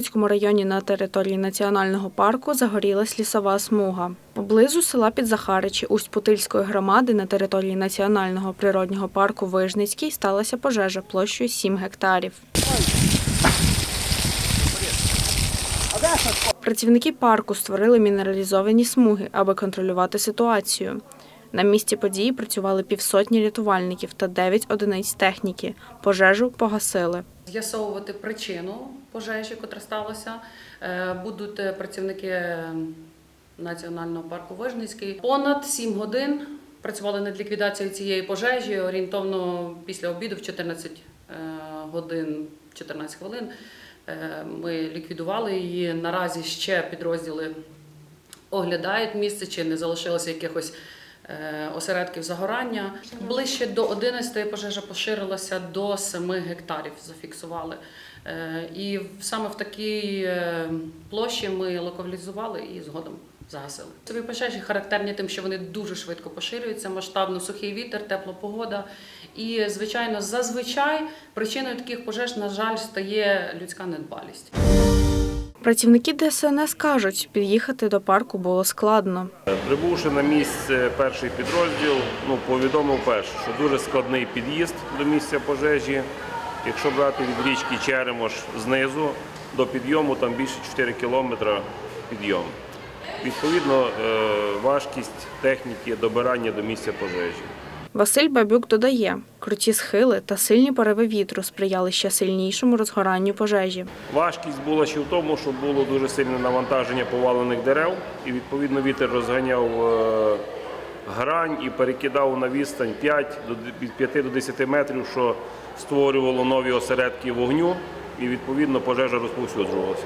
Вижницькому районі на території національного парку загорілась лісова смуга. Поблизу села Підзахаричі Усть-Путильської громади на території національного природнього парку Вижницький сталася пожежа площею 7 гектарів. Працівники парку створили мінералізовані смуги, аби контролювати ситуацію. На місці події працювали півсотні рятувальників та 9 одиниць техніки. Пожежу погасили. З'ясовувати причину пожежі, котра сталася, е, будуть е, працівники Національного парку Вижницький. Понад 7 годин працювали над ліквідацією цієї пожежі. Орієнтовно після обіду в 14 е, годин 14 хвилин е, ми ліквідували її. Наразі ще підрозділи оглядають місце, чи не залишилося якихось е, осередків загорання. Ближче до 11 пожежа поширилася до 7 гектарів. Зафіксували. Е, І саме в такій е, площі ми локалізували і згодом загасили. Ці пожежі характерні тим, що вони дуже швидко поширюються, масштабно сухий вітер, тепла погода. І, звичайно, зазвичай причиною таких пожеж, на жаль, стає людська недбалість. Працівники ДСНС кажуть, під'їхати до парку було складно. Прибувши на місце перший підрозділ, ну повідомив перше, що дуже складний під'їзд до місця пожежі. Якщо брати від річки Черемош знизу до підйому, там більше 4 кілометри підйом. Відповідно, е, важкість техніки добирання до місця пожежі. Василь Бабюк додає, круті схили та сильні пориви вітру сприяли ще сильнішому розгоранню пожежі. Важкість була ще в тому, що було дуже сильне навантаження повалених дерев, і відповідно вітер розганяв е, грань і перекидав на відстань 5 до від 5 до 10 метрів, що створювало нові осередки вогню, і відповідно пожежа розповсюджувалася.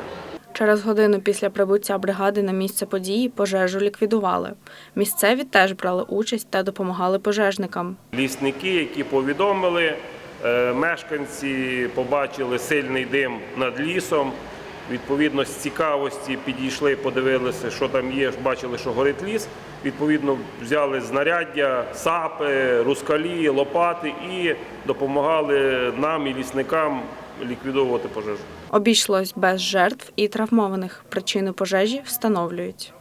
Через годину після прибуття бригади на місце події пожежу ліквідували. Місцеві теж брали участь та допомагали пожежникам. Лісники, які повідомили, е, мешканці побачили сильний дим над лісом. Відповідно, з цікавості підійшли, подивилися, що там є, бачили, що горить ліс. Відповідно, взяли знаряддя, сапи, рускалі, лопати і допомагали нам і лісникам ліквідовувати пожежу. Обійшлось без жертв і травмованих. Причину пожежі встановлюють.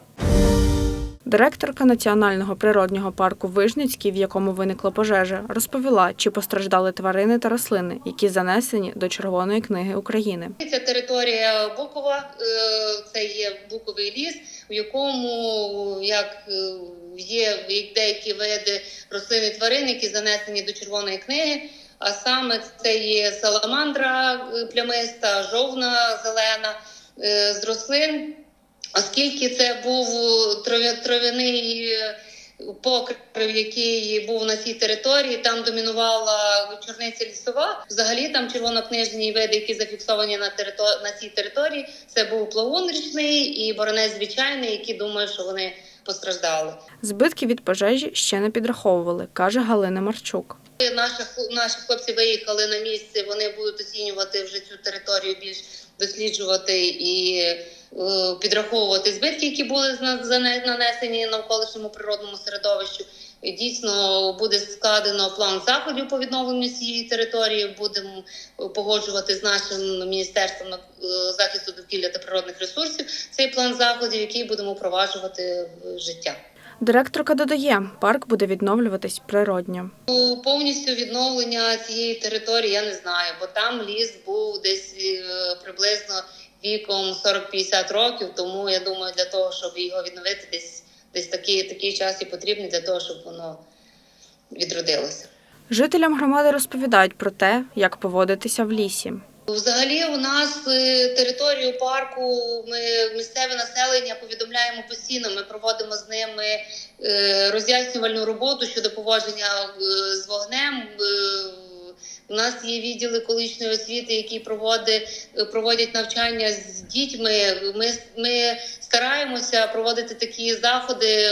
Директорка Національного природнього парку Вижницький, в якому виникла пожежа, розповіла, чи постраждали тварини та рослини, які занесені до Червоної книги України. Це територія Букова, е, це є буковий ліс, в якому як е, є деякі види рослин і тварин, які занесені до червоної книги. А саме це є саламандра е, плямиста, жовна зелена е, з рослин. Оскільки це був трав'я- трав'яний е, покрив, який був на цій території, там домінувала чорниця лісова. Взагалі там червонокнижні види, які зафіксовані на терито... на цій території. Це був плавун річний і боронець звичайний, які думаю, що вони постраждали. Збитки від пожежі ще не підраховували, каже Галина Марчук. Наші, наші хлопці виїхали на місце. Вони будуть оцінювати вже цю територію більш досліджувати і е, підраховувати збитки, які були нанесені навколишньому природному середовищу. Дійсно буде складено план заходів по відновленню цієї території. Будемо погоджувати з нашим міністерством е, захисту довкілля та природних ресурсів цей план заходів, який будемо впроваджувати в життя. Директорка додає, парк буде відновлюватись природньо. Ну, Повністю відновлення цієї території я не знаю, бо там ліс був десь е, приблизно віком 40-50 років. Тому я думаю, для того, щоб його відновити, десь десь такий, такий час і потрібний для того, щоб воно відродилося. Жителям громади розповідають про те, як поводитися в лісі. Взагалі, у нас е, територію парку ми місцеве населення повідомляємо постійно. Ми проводимо з ними е, роз'яснювальну роботу щодо поводження е, з вогнем. У нас є відділи колишньої освіти, які проводять, проводять навчання з дітьми. Ми, ми стараємося проводити такі заходи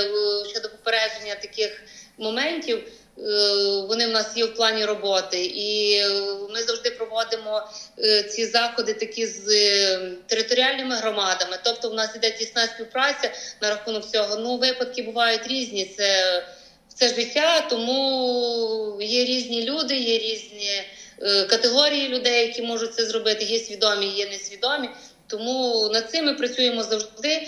щодо попередження таких моментів. Е, Вони в нас є в плані роботи, і е, ми завжди проводимо е, ці заходи такі з територіальними громадами. Тобто, в нас іде тісна співпраця на рахунок цього. Ну, випадки бувають різні. Це, це життя, тому є різні люди, є різні категорії людей, які можуть це зробити. Є свідомі, є несвідомі. Тому над цим ми працюємо завжди.